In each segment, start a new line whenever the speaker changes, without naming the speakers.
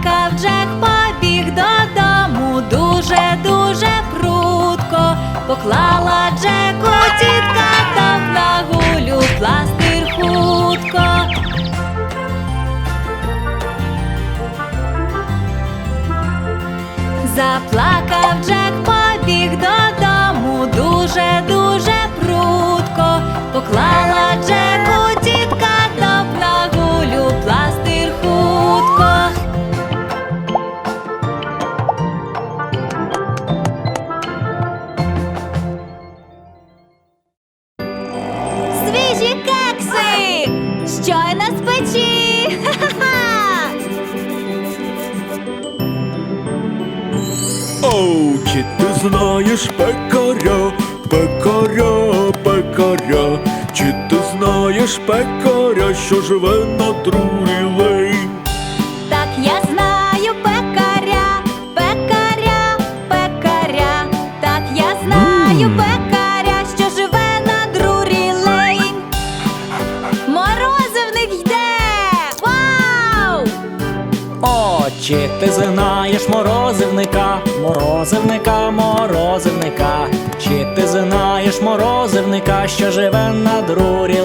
Заплакав Джек, побіг додому дуже, дуже прудко. Поклала Джеку тітка
Оу, чи ти знаєш пекаря, пекаря, пекаря, чи ти знаєш пекаря, що живе на трурі? лейн?
Так я знаю пекаря, пекаря, пекаря. Так я знаю пекаря,
чи ти знаєш морозивника, морозивника, морозивника, чи ти знаєш морозивника, що живе на Друрі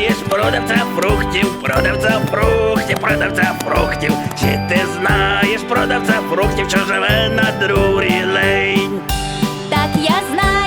знаєш продавця фруктів, продавця фруктів, продавця фруктів, чи ти знаєш продавця фруктів, що живе на Друрі лень?
Так я знаю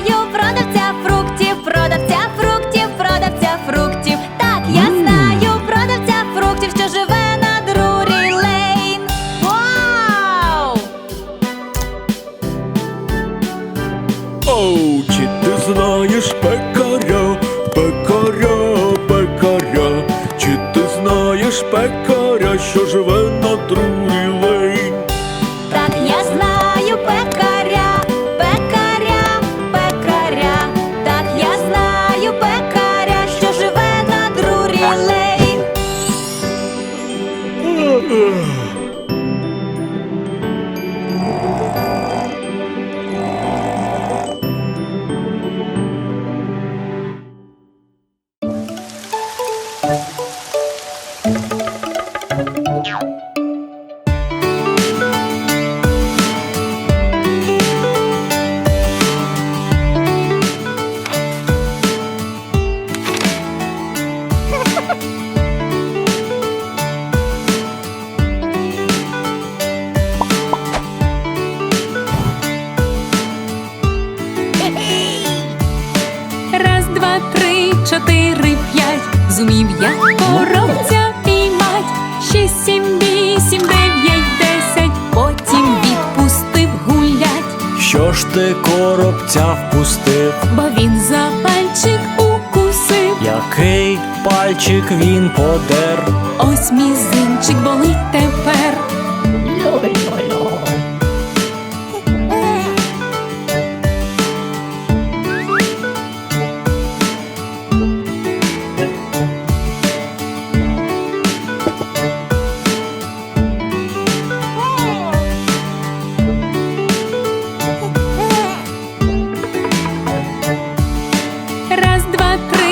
я
коробця піймать. Шість, сім, вісім, дев'ять, десять. Потім відпустив гулять,
Що ж ти коробця впустив?
бо він за пальчик укусив.
Який пальчик він подер?
Ось мізинчик болить тепер.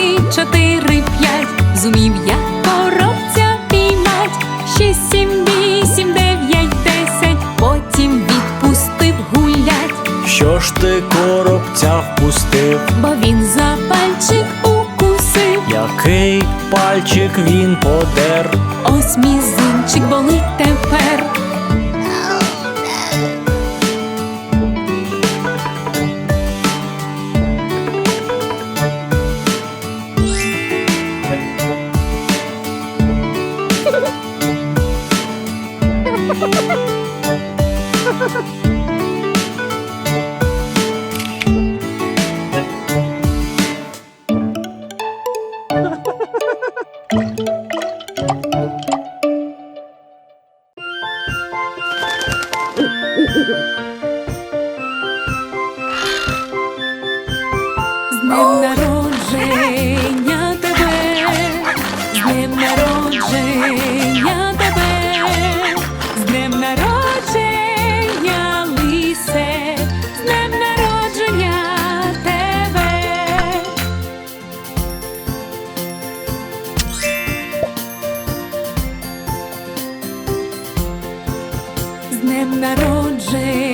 Три, чотири, п'ять. Зумів я коробця піймать. Шість, сім, вісім, дев'ять, десять. Потім відпустив гулять,
Що ж ти коробця впустив?
бо він за пальчик укусив.
Який пальчик він подер?
Ось мізинчик болить тепер. днем народження тебе, з днем народження тебе, з днем народження лисе, з днем народження тебе. З днем народження.